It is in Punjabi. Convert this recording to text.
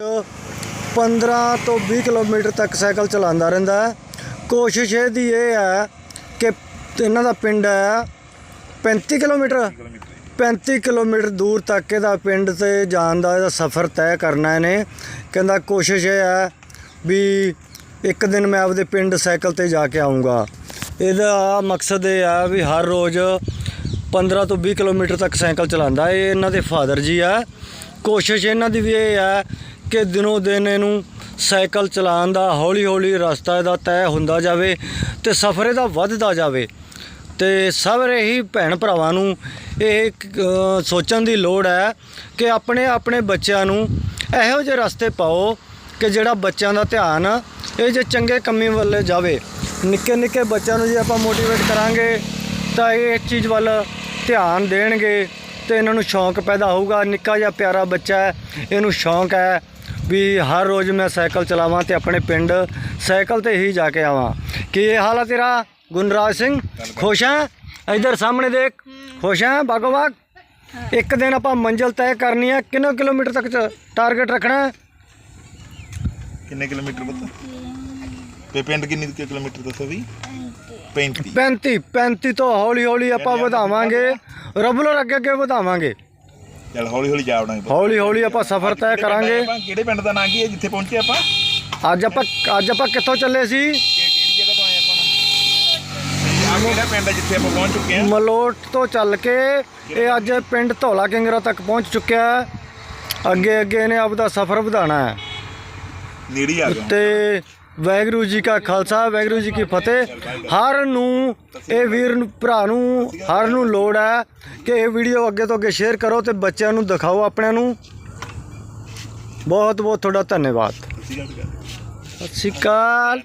15 ਤੋਂ 20 ਕਿਲੋਮੀਟਰ ਤੱਕ ਸਾਈਕਲ ਚਲਾਉਂਦਾ ਰਹਿੰਦਾ ਹੈ। ਕੋਸ਼ਿਸ਼ ਇਹਦੀ ਇਹ ਹੈ ਕਿ ਇਹਨਾਂ ਦਾ ਪਿੰਡ ਹੈ 35 ਕਿਲੋਮੀਟਰ। 35 ਕਿਲੋਮੀਟਰ ਦੂਰ ਤੱਕ ਇਹਦਾ ਪਿੰਡ ਤੇ ਜਾਣ ਦਾ ਇਹਦਾ ਸਫ਼ਰ ਤੈਅ ਕਰਨਾ ਇਹਨੇ। ਕਹਿੰਦਾ ਕੋਸ਼ਿਸ਼ ਇਹ ਹੈ ਵੀ ਇੱਕ ਦਿਨ ਮੈਂ ਆਪਦੇ ਪਿੰਡ ਸਾਈਕਲ ਤੇ ਜਾ ਕੇ ਆਉਂਗਾ ਇਹਦਾ ਮਕਸਦ ਇਹ ਹੈ ਵੀ ਹਰ ਰੋਜ਼ 15 ਤੋਂ 20 ਕਿਲੋਮੀਟਰ ਤੱਕ ਸਾਈਕਲ ਚਲਾਉਂਦਾ ਇਹ ਇਹਨਾਂ ਦੇ ਫਾਦਰ ਜੀ ਆ ਕੋਸ਼ਿਸ਼ ਇਹਨਾਂ ਦੀ ਵੀ ਇਹ ਹੈ ਕਿ ਦਿਨੋ ਦਿਨ ਇਹਨੂੰ ਸਾਈਕਲ ਚਲਾਉਣ ਦਾ ਹੌਲੀ ਹੌਲੀ ਰਸਤਾ ਇਹਦਾ ਤੈਅ ਹੁੰਦਾ ਜਾਵੇ ਤੇ ਸਫ਼ਰ ਇਹਦਾ ਵੱਧਦਾ ਜਾਵੇ। ਤੇ ਸਾਰੇ ਹੀ ਭੈਣ ਭਰਾਵਾਂ ਨੂੰ ਇਹ ਸੋਚਣ ਦੀ ਲੋੜ ਹੈ ਕਿ ਆਪਣੇ ਆਪਣੇ ਬੱਚਿਆਂ ਨੂੰ ਇਹੋ ਜਿਹੇ ਰਸਤੇ ਪਾਓ ਕਿ ਜਿਹੜਾ ਬੱਚਿਆਂ ਦਾ ਧਿਆਨ ਇਹ ਜੇ ਚੰਗੇ ਕੰਮੀ ਵੱਲ ਜਾਵੇ। ਨਿੱਕੇ ਨਿੱਕੇ ਬੱਚਿਆਂ ਨੂੰ ਜੇ ਆਪਾਂ ਮੋਟੀਵੇਟ ਕਰਾਂਗੇ ਤਾਂ ਇਹ ਇਸ ਚੀਜ਼ ਵੱਲ ਧਿਆਨ ਦੇਣਗੇ ਤੇ ਇਹਨਾਂ ਨੂੰ ਸ਼ੌਂਕ ਪੈਦਾ ਹੋਊਗਾ। ਨਿੱਕਾ ਜਿਹਾ ਪਿਆਰਾ ਬੱਚਾ ਹੈ, ਇਹਨੂੰ ਸ਼ੌਂਕ ਹੈ ਵੀ ਹਰ ਰੋਜ਼ ਮੈਂ ਸਾਈਕਲ ਚਲਾਵਾਂ ਤੇ ਆਪਣੇ ਪਿੰਡ ਸਾਈਕਲ ਤੇ ਹੀ ਜਾ ਕੇ ਆਵਾਂ। ਕੀ ਇਹ ਹਾਲ ਹੈ ਤੇਰਾ? ਗੁਨਰਾਜ ਸਿੰਘ ਖੁਸ਼ ਹੈ ਇਧਰ ਸਾਹਮਣੇ ਦੇਖ। ਖੁਸ਼ ਹੈ ਬਾਗੋ ਬਾਗ? ਇੱਕ ਦਿਨ ਆਪਾਂ ਮੰਜ਼ਿਲ ਤੈਅ ਕਰਨੀ ਹੈ ਕਿੰਨੇ ਕਿਲੋਮੀਟਰ ਤੱਕ ਟਾਰਗੇਟ ਰੱਖਣਾ? ਹੈ ਕਿੰਨੇ ਕਿਲੋਮੀਟਰ ਪਤਾ? ਤੇ ਪਿੰਡ ਕਿੰਨੀ ਕਿਲੋਮੀਟਰ ਦੱਸੋ ਵੀ? 35 35 35 ਤੋਂ ਹੌਲੀ ਹੌਲੀ ਆਪਾਂ ਵਧਾਵਾਂਗੇ। ਰਬਲਰ ਅੱਗੇ ਅੱਗੇ ਵਧਾਵਾਂਗੇ। ਚਲ ਹੌਲੀ ਹੌਲੀ ਜਾ ਵੜਾਂਗੇ ਹੌਲੀ ਹੌਲੀ ਆਪਾਂ ਸਫ਼ਰ ਤੈਅ ਕਰਾਂਗੇ। ਆਪਾਂ ਕਿਹੜੇ ਪਿੰਡ ਦਾ ਨਾਂ ਕੀ ਹੈ ਜਿੱਥੇ ਪਹੁੰਚੇ ਆਪਾਂ? ਅੱਜ ਆਪਾਂ ਅੱਜ ਆਪਾਂ ਕਿੱਥੋਂ ਚੱਲੇ ਸੀ? ਕਿਹੜੀ ਜਗ੍ਹਾ ਤੋਂ ਆਏ ਆਪਾਂ ਆ ਕਿਹੜਾ ਪਿੰਡ ਹੈ ਜਿੱਥੇ ਆਪਾਂ ਪਹੁੰਚ ਚੁੱਕੇ ਹਾਂ? ਮਲੋਟ ਤੋਂ ਚੱਲ ਕੇ ਇਹ ਅੱਜ ਪਿੰਡ ਧੌਲਾ ਕਿੰਗਰਾ ਤੱਕ ਪਹੁੰਚ ਚੁੱਕਿਆ ਹੈ। ਅੱਗੇ ਅੱਗੇ ਇਹਨੇ ਆਪਦਾ ਸਫ਼ਰ ਵਧਾਉਣਾ ਹੈ। ਨੇੜੇ ਆ ਗਏ ਤੇ ਵਾਹਿਗੁਰੂ ਜੀ ਕਾ ਖਾਲਸਾ, ਵਾਹਿਗੁਰੂ ਜੀ ਕੀ ਫਤਿਹ। ਹਰ ਨੂੰ, ਇਹ ਵੀਰ ਭਰਾ ਨੂੰ ਹਰ ਨੂੰ ਲੋੜ ਹੈ ਕਿ ਇਹ ਵੀਡੀਓ ਅੱਗੇ ਤੋਂ ਅੱਗੇ ਸ਼ੇਅਰ ਕਰੋ ਤੇ ਬੱਚਿਆਂ ਨੂੰ ਦਿਖਾਓ ਆਪਣਿਆਂ ਨੂੰ। ਬਹੁਤ ਬਹੁਤ ਤੁਹਾਡਾ ਧੰਨਵਾਦ। ਸਤਿ ਸ਼੍ਰੀ ਅਕਾਲ।